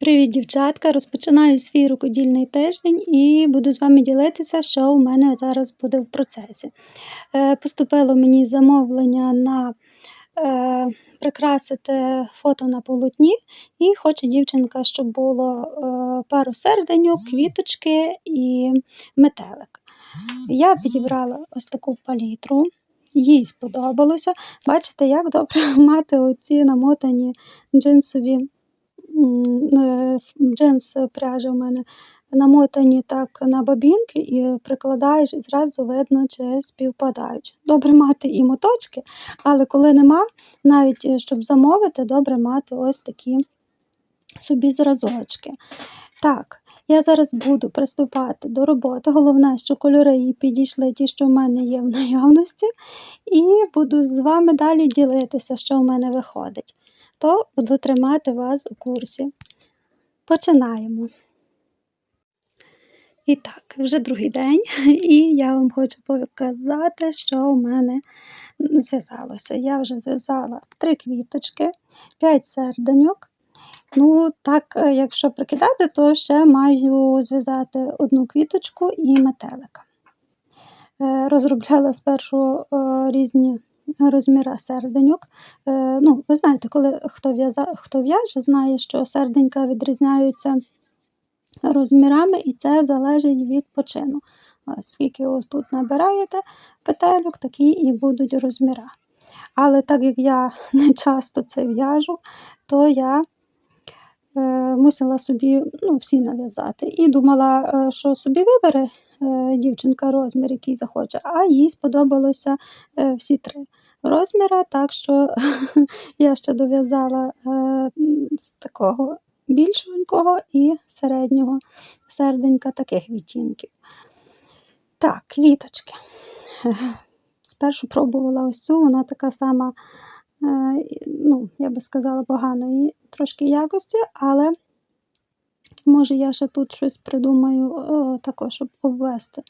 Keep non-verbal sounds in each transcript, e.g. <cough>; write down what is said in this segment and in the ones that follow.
Привіт, дівчатка! Розпочинаю свій рукодільний тиждень і буду з вами ділитися, що у мене зараз буде в процесі. Е, Поступило мені замовлення на е, прикрасити фото на полотні, і хоче дівчинка, щоб було е, пару серденьок, квіточки і метелик. Я підібрала ось таку палітру. Їй сподобалося. Бачите, як добре <laughs> мати оці намотані джинсові джинс пряжа в мене намотані так на бабінки і прикладаєш, і зразу видно, чи співпадають. Добре мати і моточки, але коли нема, навіть е, щоб замовити, добре мати ось такі собі зразочки. Так, я зараз буду приступати до роботи. Головне, що кольори її підійшли, ті, що в мене є в наявності, і буду з вами далі ділитися, що в мене виходить то буду тримати вас у курсі. Починаємо. І так, вже другий день, <laughs> і я вам хочу показати, що у мене зв'язалося. Я вже зв'язала три квіточки, п'ять серденьок. Ну, так, е, якщо прикидати, то ще маю зв'язати одну квіточку і метелика. Е, розробляла спершу е, різні розміра серденьок. Е, ну, Ви знаєте, коли хто в'яже, знає, що серденька відрізняються розмірами, і це залежить від почину. Скільки ось тут набираєте петельок, такі і будуть розміра. Але так як я <laughs> не часто це в'яжу, то я е, мусила собі ну, всі нав'язати. І думала, е, що собі вибере е, дівчинка розмір, який захоче, а їй сподобалося е, всі три розміри, так що <laughs> я ще дов'язала е, з такого більшенького і середнього серденька таких відтінків. Так, квіточки. Спершу пробувала ось цю, вона така сама, е, ну, я би сказала, поганої трошки якості, але може я ще тут щось придумаю також, щоб обвести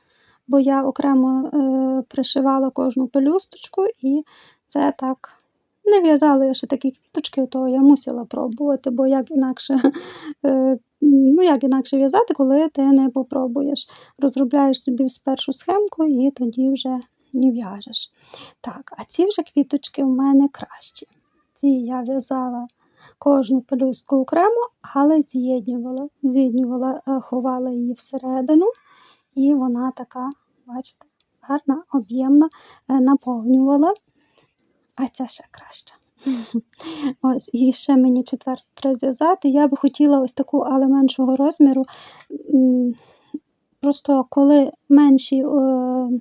бо я окремо е, пришивала кожну пелюсточку, і це так не в'язала я ще такі квіточки, то я мусила пробувати, бо як інакше <laughs> е, ну як інакше в'язати, коли ти не попробуєш. Розробляєш собі спершу схемку і тоді вже не в'яжеш. Так, а ці вже квіточки в мене кращі. Ці я в'язала кожну пелюстку окремо, але з'єднювала, з'єднювала, е, ховала її всередину. І вона така, бачите, гарна, об'ємна, е, наповнювала, а ця ще краща. <laughs> Ось, І ще мені четверту треба зв'язати. Я би хотіла ось таку, але меншого розміру. Просто коли менші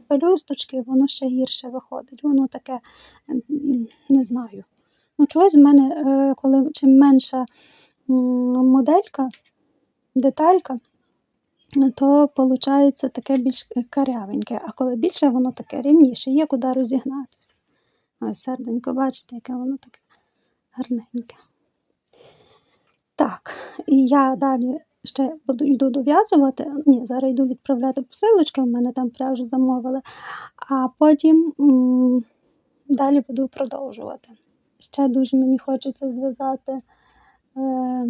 пелюсточки, воно ще гірше виходить. Воно таке, не знаю. Ну, Чогось в мене, е, коли чим менша моделька, деталька, то виходить таке більш карявеньке, а коли більше, воно таке рівніше, є куди розігнатися. Ось серденько, бачите, яке воно таке гарненьке. Так, і я далі ще буду, йду дов'язувати. Ні, зараз йду відправляти посилочки, в мене там пряжу замовили, а потім м далі буду продовжувати. Ще дуже мені хочеться зв'язати. Е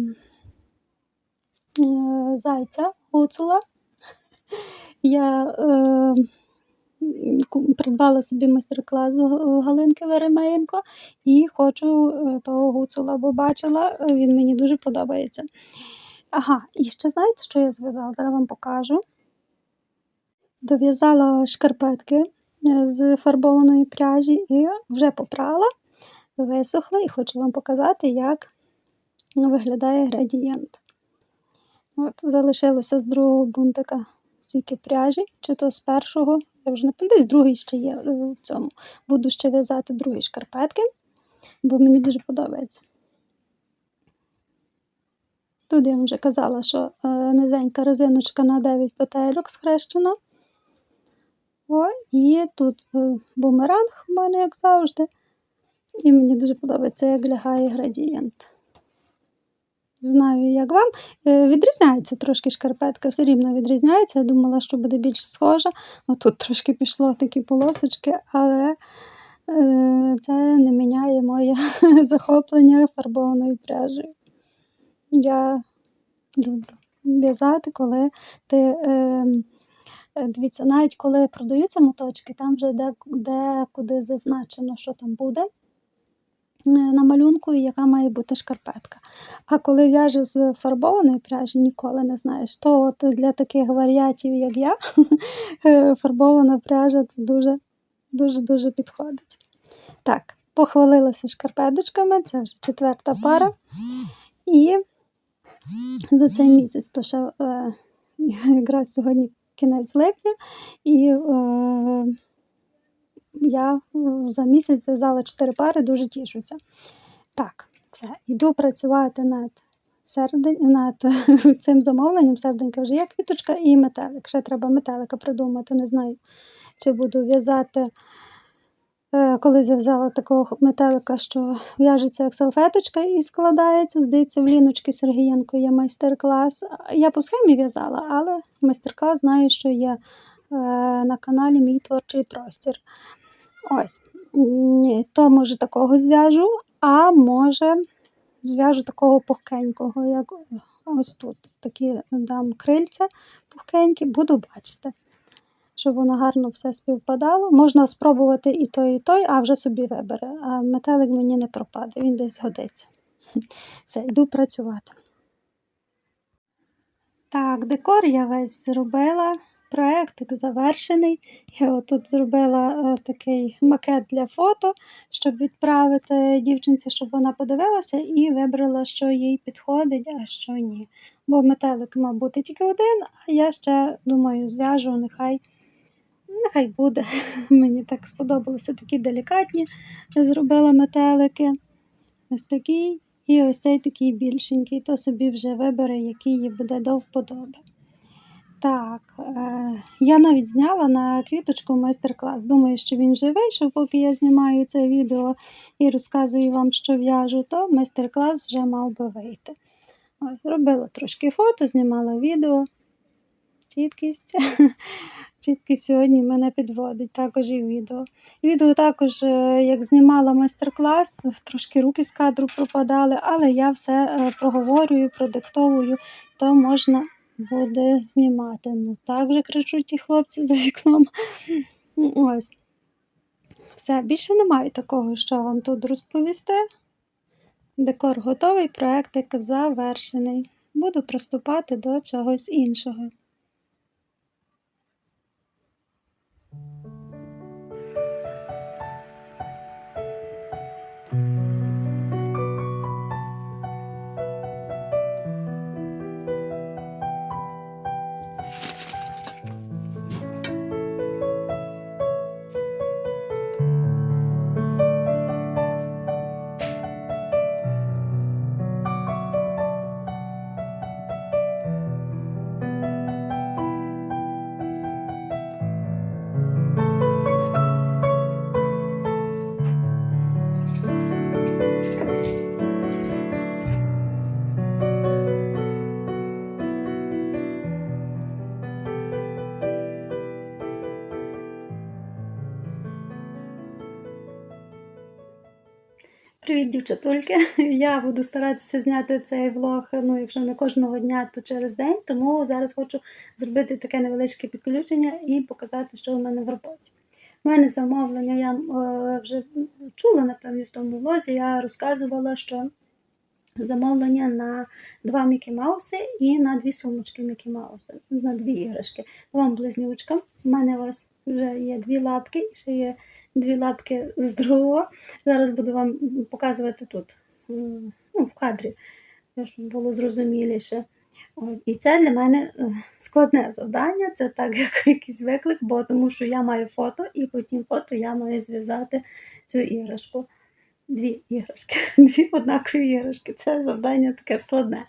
Е, зайця гуцула. Я е, придбала собі майстер-клас у Галинки Веремеєнко і хочу е, того гуцула, бо бачила, він мені дуже подобається. Ага, і ще знаєте, що я зв'язала? Зараз вам покажу. Дов'язала шкарпетки е, з фарбованої пряжі і вже попрала, висохла, і хочу вам показати, як виглядає градієнт. От, Залишилося з другого бунтика стільки пряжі, чи то з першого, я вже не десь другий ще є в цьому. Буду ще в'язати другі шкарпетки, бо мені дуже подобається. Тут я вам вже казала, що е, низенька резиночка на 9 петельок схрещена. О, І тут е, бумеранг в мене, як завжди. І мені дуже подобається, як лягає градієнт. Знаю, як вам. Е, відрізняється трошки шкарпетка, все рівно відрізняється. Я думала, що буде більш схожа. Отут трошки пішло такі полосочки, але е, це не міняє моє <laughs> захоплення фарбованою пряжею. Я люблю в'язати, коли ти. Е, Дивіться, навіть коли продаються моточки, там вже де, декуди зазначено, що там буде на малюнку яка має бути шкарпетка. А коли в'яжеш з фарбованої пряжі, ніколи не знаєш. То от для таких варіатів, як я, <laughs> е, фарбована пряжа це дуже дуже дуже підходить. Так, похвалилася шкарпеточками, це вже четверта пара. І за цей місяць, то ще е, <laughs> якраз сьогодні кінець липня, і е, я за місяць зв'язала 4 пари, дуже тішуся. Так, все, йду працювати над сердень, над <laughs> цим замовленням. Серденька вже є квіточка і метелик. Ще треба метелика придумати, не знаю, чи буду в'язати. Е, Коли зав'язала такого метелика, що в'яжеться як салфеточка і складається, здається, в Ліночки Сергієнко є майстер-клас. Я по схемі в'язала, але майстер-клас знаю, що є е, на каналі Мій творчий простір. Ось. То, може, такого зв'яжу, а може, зв'яжу такого пухкенького, як ось тут. Такі дам крильця пухкенькі, буду бачити щоб воно гарно все співпадало. Можна спробувати і той, і той, а вже собі вибере. А метелик мені не пропаде, він десь згодиться. <laughs> Все, йду працювати. Так, декор я весь зробила. Проєктик завершений. Я отут зробила е, такий макет для фото, щоб відправити дівчинці, щоб вона подивилася і вибрала, що їй підходить, а що ні. Бо метелик мав бути тільки один, а я ще думаю, зв'яжу, нехай нехай буде. <laughs> Мені так сподобалося такі делікатні. зробила метелики. Ось такий. І ось цей такий більшенький, то собі вже вибере, який їй буде до вподоби. Так, е, я навіть зняла на квіточку майстер-клас. Думаю, що він вже вийшов, поки я знімаю це відео і розказую вам, що в'яжу, то майстер-клас вже мав би вийти. Ось, Робила трошки фото, знімала відео. Чіткість. <laughs> Чіткість сьогодні мене підводить, також і відео. Відео також, е, як знімала майстер-клас, трошки руки з кадру пропадали, але я все е, проговорюю, продиктовую, то можна буде знімати. Ну, так же кричуть ті хлопці за вікном. Ось. Все, більше немає такого, що вам тут розповісти. Декор готовий, проектик завершений. Буду приступати до чогось іншого. Привіт, дівчатульки! <laughs> Я буду старатися зняти цей влог, ну, якщо не кожного дня, то через день. Тому зараз хочу зробити таке невеличке підключення і показати, що у мене в роботі. У мене замовлення, я е, вже чула, напевно, в тому влозі, я розказувала, що замовлення на два Мікі Мауси і на дві сумочки Мікі Мауси, на дві іграшки. Двом близнючкам. У мене ось вже є дві лапки, ще є дві лапки з другого. Зараз буду вам показувати тут, ну, в кадрі, щоб було зрозуміліше. І це для мене е, складне завдання, це так <laughs> як якийсь виклик, бо тому що я маю фото, і по тім фото я маю зв'язати цю іграшку. Дві іграшки, <laughs> дві однакові іграшки. Це завдання таке складне.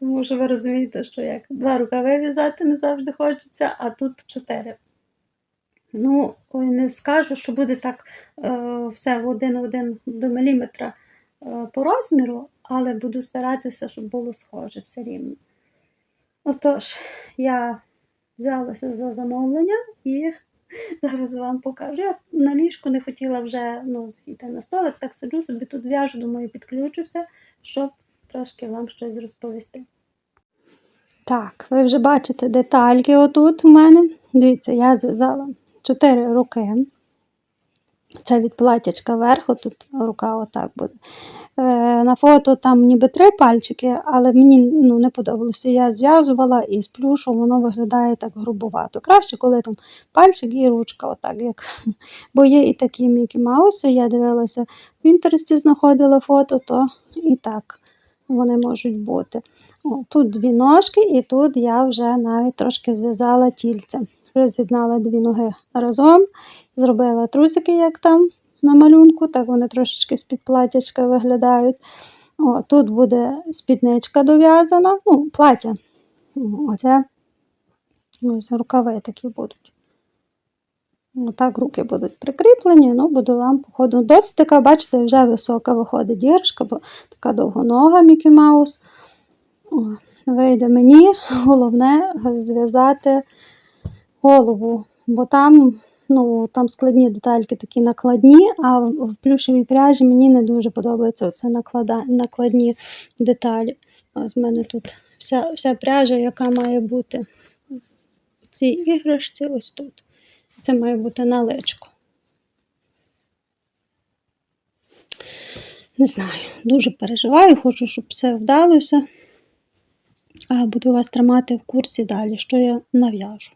Тому що ви розумієте, що як два рукави в'язати не завжди хочеться, а тут чотири. Ну, не скажу, що буде так е, все в один один до міліметра е, по розміру, але буду старатися, щоб було схоже все рівно. Отож, я взялася за замовлення і <laughs> зараз вам покажу. Я на ліжку не хотіла вже ну, йти на столик, так сиджу собі тут в'яжу, думаю, підключуся, щоб трошки вам щось розповісти. Так, ви вже бачите детальки отут у мене. Дивіться, я зв'язала 4 руки. Це від платячка вверху, тут рука отак буде. Е, на фото там ніби три пальчики, але мені ну, не подобалося. Я зв'язувала і з плюшу воно виглядає так грубовато. Краще, коли там пальчик і ручка, отак як. <laughs> Бо є і такі Мікі Мауси, я дивилася в інтересті, знаходила фото, то і так вони можуть бути. О, тут дві ножки, і тут я вже навіть трошки зв'язала тільце. Вже з'єднала дві ноги разом, зробила трусики, як там на малюнку, так вони трошечки з-під платячка виглядають. О, тут буде спідничка дов'язана, ну, плаття. Оце ось рукави такі будуть. Отак руки будуть прикріплені, ну, буду вам, походу, досить така, бачите, вже висока виходить іграшка, бо така довгонога Мікі Маус. Вийде мені, головне зв'язати голову, бо там ну, там складні детальки такі накладні, а в плюшевій пряжі мені не дуже подобаються оце наклада, накладні деталі. Ось в мене тут вся, вся пряжа, яка має бути в цій іграшці, ось тут. Це має бути наличку. Не знаю, дуже переживаю, хочу, щоб все вдалося. Буду вас тримати в курсі далі, що я нав'яжу.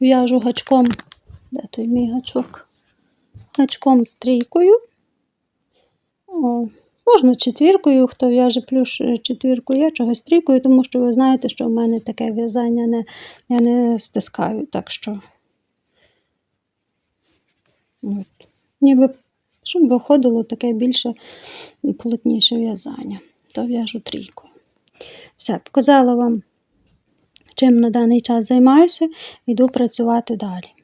В'яжу гачком, де той мій гачок? Гачком трійкою. О, можна четвіркою, хто в'яже плюс четвірку, я чогось трійкою, тому що ви знаєте, що в мене таке в'язання не, я не стискаю, так що. От. Ніби, щоб виходило таке більше плотніше в'язання, то в'яжу трійкою. Все, показала вам, чим на даний час займаюся, йду працювати далі.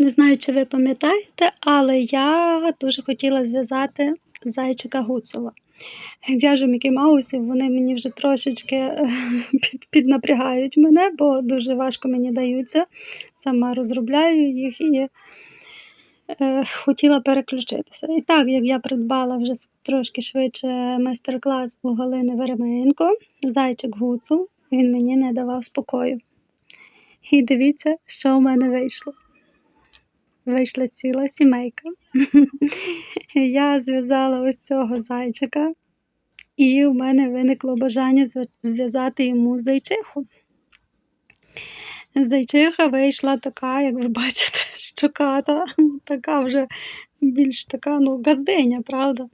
Не знаю, чи ви пам'ятаєте, але я дуже хотіла зв'язати зайчика гуцула. В'яжу Мікі Маусів, вони мені вже трошечки е, <laughs> під, піднапрягають мене, бо дуже важко мені даються. Сама розробляю їх і е, хотіла переключитися. І так, як я придбала вже трошки швидше майстер-клас у Галини Веременко, зайчик гуцул, він мені не давав спокою. І дивіться, що у мене вийшло вийшла ціла сімейка. <laughs> Я зв'язала ось цього зайчика, і у мене виникло бажання зв'язати йому зайчиху. Зайчиха вийшла така, як ви бачите, <laughs> щоката, така вже більш така, ну, газдиня, правда?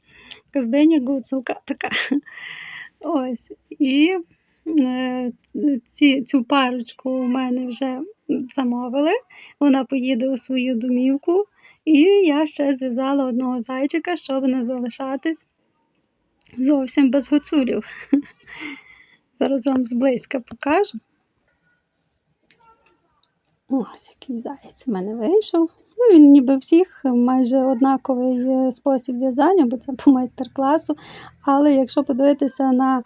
Газдиня гуцулка така. Ось. І е, ці, цю парочку у мене вже замовили. Вона поїде у свою домівку. І я ще зв'язала одного зайчика, щоб не залишатись зовсім без гуцулів. <laughs> Зараз вам зблизька покажу. Ось який заєць в мене вийшов. Ну, Він ніби всіх майже однаковий спосіб в'язання, бо це по майстер-класу. Але якщо подивитися на,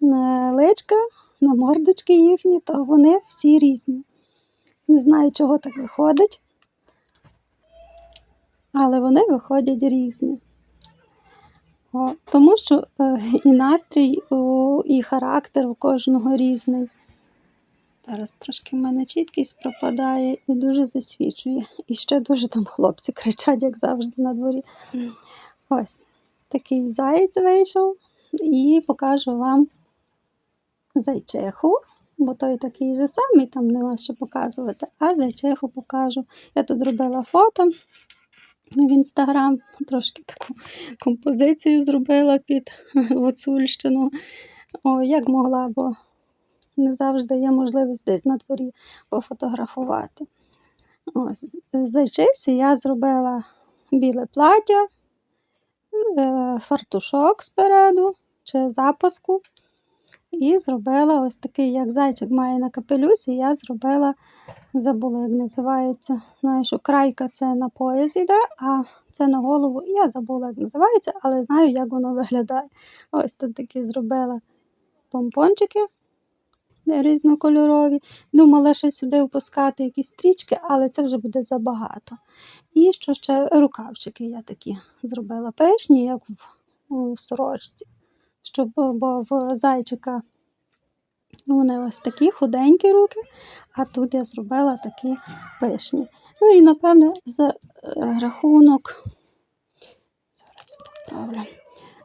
на личка, на мордочки їхні, то вони всі різні. Не знаю, чого так виходить, але вони виходять різні. О, Тому що е, і настрій, о, і характер у кожного різний. Зараз трошки в мене чіткість пропадає і дуже засвічує. І ще дуже там хлопці кричать, як завжди, на дворі. Ось такий заєць вийшов, і покажу вам зайчиху бо той такий же самий, там нема що показувати. А зайчиху покажу. Я тут робила фото в інстаграм, трошки таку композицію зробила під <laughs> Гуцульщину. О, як могла, бо не завжди є можливість десь на дворі пофотографувати. Ось, з зайчиці я зробила біле плаття, е, фартушок спереду чи запаску. І зробила ось такий, як зайчик має на капелюсі, я зробила, забула, як називається. Знаю, що крайка це на пояс іде, а це на голову. Я забула, як називається, але знаю, як воно виглядає. Ось тут такі зробила помпончики різнокольорові. Думала ще сюди впускати якісь стрічки, але це вже буде забагато. І що ще рукавчики я такі зробила пишні, як в, у сорочці. Щоб, бо в зайчика вони ось такі худенькі руки, а тут я зробила такі пишні. Ну і напевне за е, рахунок. Зараз поправлю.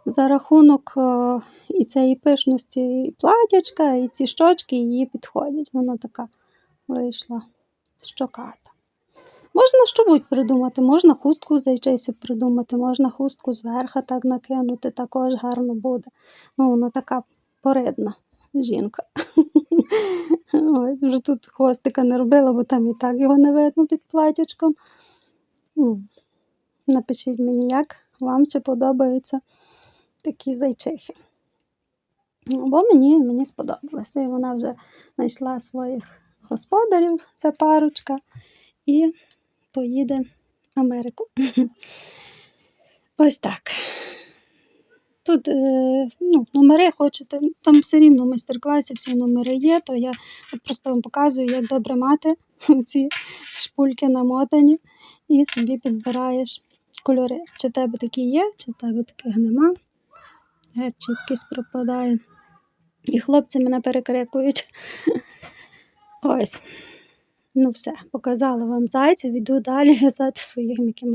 За рахунок е, і цієї пишності і платячка, і ці щочки її підходять. Вона така вийшла щоката. Можна що-будь придумати, можна хустку зайчися придумати, можна хустку зверху так накинути, також гарно буде. Ну, вона така поридна жінка. <laughs> Вже тут хвостика не робила, бо там і так його не видно під платячком. Ну, Напишіть мені, як вам чи подобаються такі зайчихи. Бо мені, мені сподобалося. І вона вже знайшла своїх господарів, ця парочка, і поїде в Америку. <laughs> Ось так. Тут е, ну, номери хочете, там все рівно в майстер-класі всі номери є, то я от просто вам показую, як добре мати <laughs> ці шпульки намотані і собі підбираєш кольори. Чи в тебе такі є, чи в тебе таких нема. Геть чіткість пропадає. І хлопці мене перекрикують. <laughs> Ось. Ну все, показала вам зайців, іду далі <laughs> в'язати своїх Мікі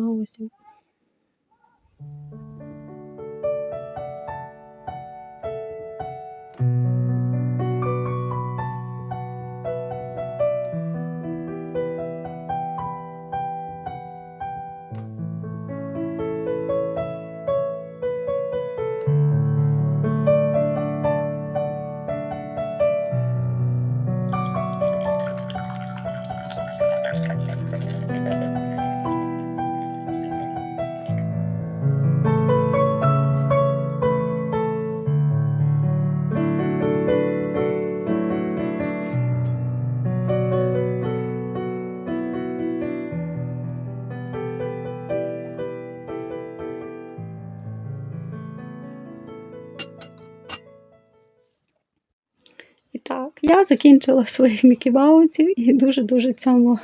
я закінчила своїх мікібаусів і дуже-дуже цьому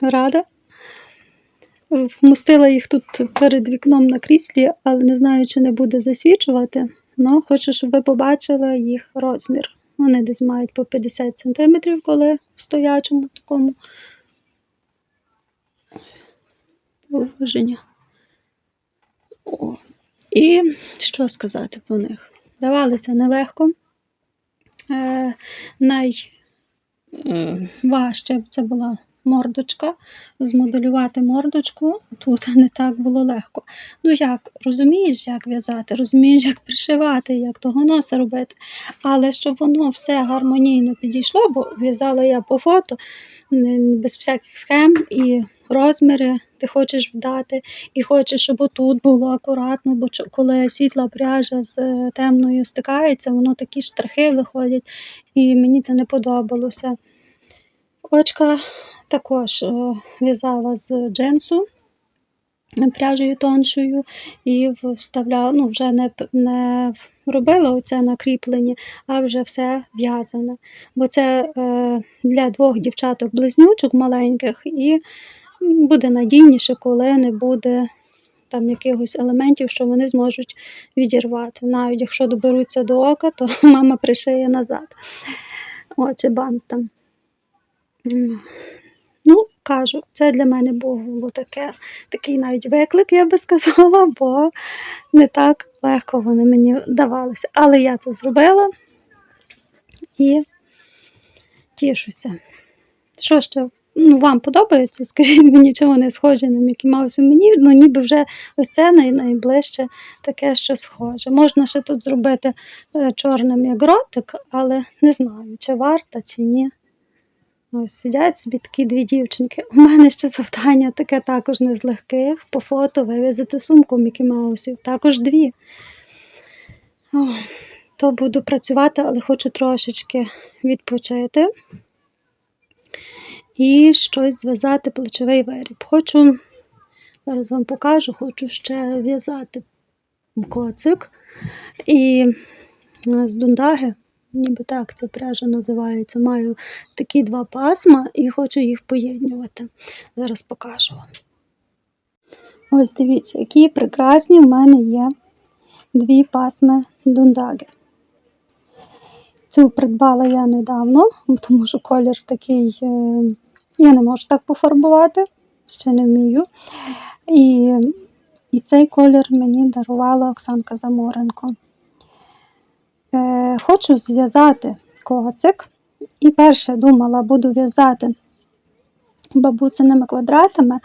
рада. Вмостила їх тут перед вікном на кріслі, але не знаю, чи не буде засвічувати. але хочу, щоб ви побачили їх розмір. Вони десь мають по 50 см, коли в стоячому такому положенні. І що сказати про них? Давалися нелегко. Е, найважче це була мордочка. Змоделювати мордочку тут <laughs> не так було легко. Ну як, розумієш, як в'язати, розумієш, як пришивати, як того носа робити. Але щоб воно все гармонійно підійшло, бо в'язала я по фото без всяких схем і розміри ти хочеш вдати, і хочеш, щоб отут було акуратно, бо коли світла пряжа з е, темною стикається, воно такі штрихи виходять, і мені це не подобалося. Очка також е, в'язала з джинсу пряжею тоншою і вставляла, ну вже не, не робила оце накріплення, а вже все в'язане. Бо це е, для двох дівчаток-близнючок маленьких і буде надійніше, коли не буде там якихось елементів, що вони зможуть відірвати. Навіть якщо доберуться до ока, то <laughs> мама пришиє назад. О, чи бант там. Ну, кажу, це для мене було таке, такий навіть виклик, я би сказала, бо не так легко вони мені давалися. Але я це зробила і тішуся. Що ще ну, вам подобається, скажіть мені, чи вони схожі на Мікі Маус. Мені ну, ніби вже ось це най- найближче таке, що схоже. Можна ще тут зробити е, чорним як ротик, але не знаю, чи варто, чи ні. Ось сидять собі такі дві дівчинки. У мене ще завдання таке також не з легких. По фото вивезти сумку Мікі Маусів. Також дві. О, то буду працювати, але хочу трошечки відпочити і щось зв'язати плечовий виріб. Хочу, зараз вам покажу, хочу ще в'язати коцик і е, з дундаги, ніби так ця пряжа називається. Маю такі два пасма і хочу їх поєднувати. Зараз покажу. Ось дивіться, які прекрасні в мене є дві пасми дундаги. Цю придбала я недавно, тому що колір такий, е, я не можу так пофарбувати, ще не вмію. І, і цей колір мені дарувала Оксанка Заморенко. Е, хочу зв'язати коцик. І перше думала, буду в'язати бабусиними квадратами,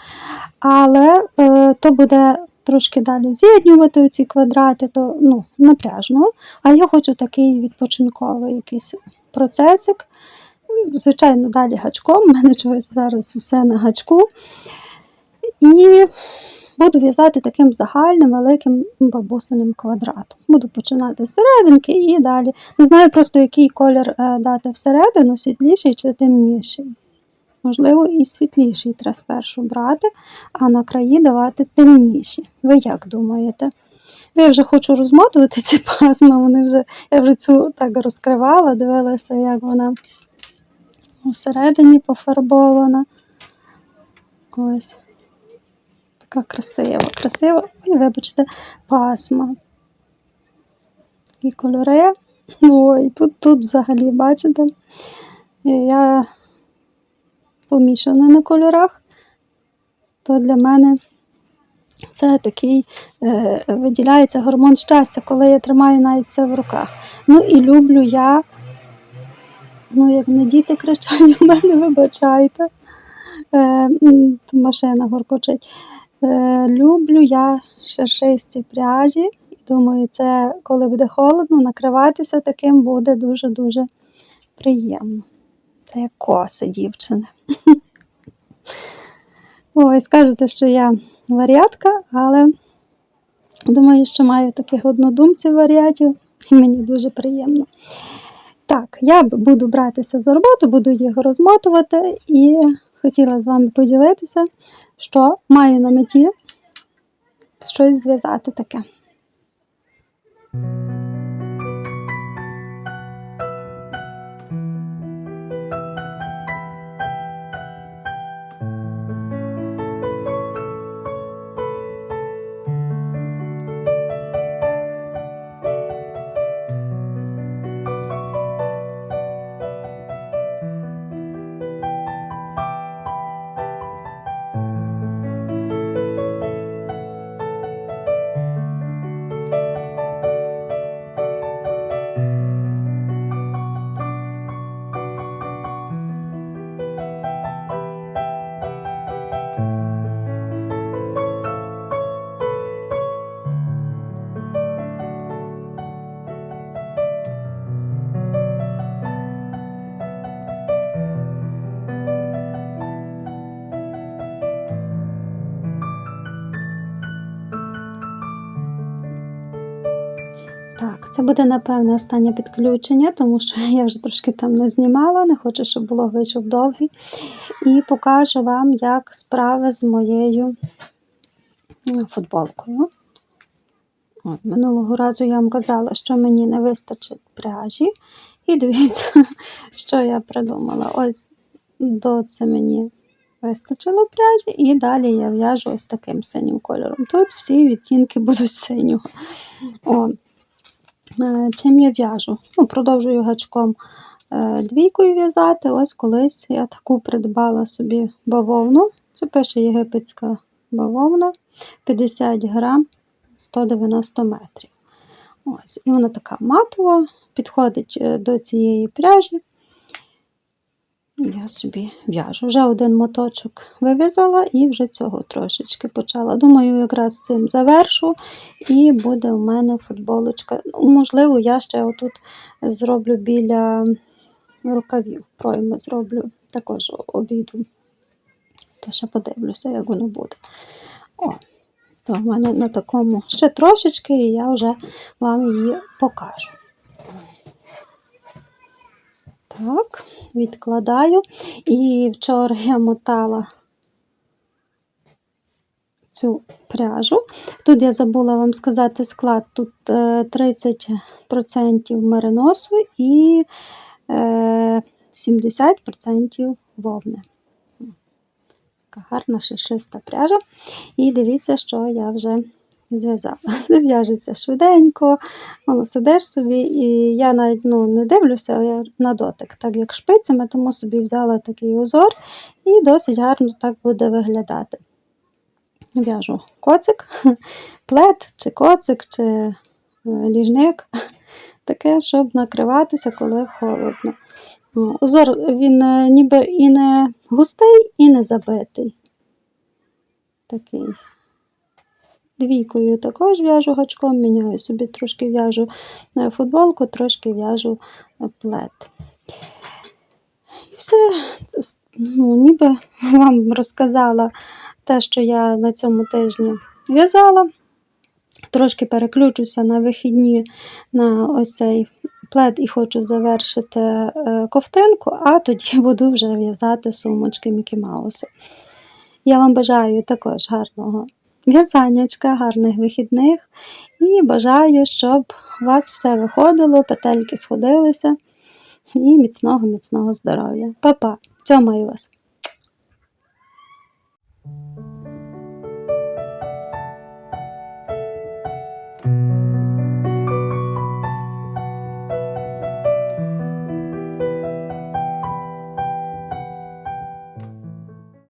але е, то буде трошки далі з'єднювати оці квадрати, то ну, напряжно. А я хочу такий відпочинковий якийсь процесик. Звичайно, далі гачком. У <laughs> мене чогось зараз все на гачку. І буду в'язати таким загальним великим бабусиним квадратом. Буду починати з серединки і далі. Не знаю просто, який колір е, дати всередину, світліший чи темніший. Можливо, і світліший треба спершу брати, а на краї давати темніші. Ви як думаєте? Я вже хочу розмотувати ці пасма, вони вже, я вже цю так розкривала, дивилася, як вона всередині пофарбована. Ось. Така красива, красива. І, вибачте, пасма. Такі кольори. Ой, тут, тут взагалі, бачите, я помішана на кольорах, то для мене це такий е, виділяється гормон щастя, коли я тримаю навіть це в руках. Ну і люблю я, ну як не діти кричать, <laughs> у мене вибачайте, е, машина горкочить. Е, люблю я шершисті пряжі. Думаю, це коли буде холодно, накриватися таким буде дуже-дуже приємно. Це як коси, дівчини. <laughs> Ой, скажете, що я варіатка, але думаю, що маю таких однодумців варіатів, і мені дуже приємно. Так, я буду братися за роботу, буду їх розмотувати і хотіла з вами поділитися, що маю на меті щось зв'язати таке. Буде, напевно, останнє підключення, тому що <laughs> я вже трошки там не знімала, не хочу, щоб було вийшов довгий. І покажу вам, як справи з моєю футболкою. От, минулого разу я вам казала, що мені не вистачить пряжі. І дивіться, <laughs> що я придумала. Ось до це мені вистачило пряжі, і далі я в'яжу ось таким синім кольором. Тут всі відтінки будуть синього. О, Чим я в'яжу? Ну, продовжую гачком е, двійкою в'язати. Ось колись я таку придбала собі бавовну. Це пише єгипетська бавовна 50 грам 190 метрів. Ось, І вона така матова, підходить е, до цієї пряжі. Я собі в'яжу. Вже один моточок вив'язала і вже цього трошечки почала. Думаю, якраз цим завершу, і буде у мене футболочка. Ну, Можливо, я ще отут зроблю біля рукавів. Пройми зроблю, також обійду. То ще подивлюся, як воно буде. О, то в мене на такому ще трошечки, і я вже вам її покажу. Так, відкладаю. І вчора я мотала цю пряжу. Тут я забула вам сказати склад. Тут е, 30% мериносу і е, 70% вовни. Така гарна шишиста пряжа. І дивіться, що я вже зв'язала. <laughs> В'яжеться швиденько, воно сидиш собі, і я навіть ну, не дивлюся на дотик, так як шпицями, тому собі взяла такий узор і досить гарно так буде виглядати. В'яжу коцик, <laughs> плед, чи коцик, чи е, ліжник. <laughs> Таке, щоб накриватися, коли холодно. Ну, Узор він е, ніби і не густий, і не забитий. Такий. Двійкою також в'яжу гачком, міняю собі трошки в'яжу е, футболку, трошки в'яжу е, плед. І все, ну, ніби <laughs> вам розказала те, що я на цьому тижні в'язала. Трошки переключуся на вихідні на ось цей плед і хочу завершити е, ковтинку, а тоді <laughs> буду вже в'язати сумочки Мікі Мауси. Я вам бажаю також гарного в'язаннячка, гарних вихідних і бажаю, щоб у вас все виходило, петельки сходилися і міцного, міцного здоров'я. Па-па! Цьомаю вас!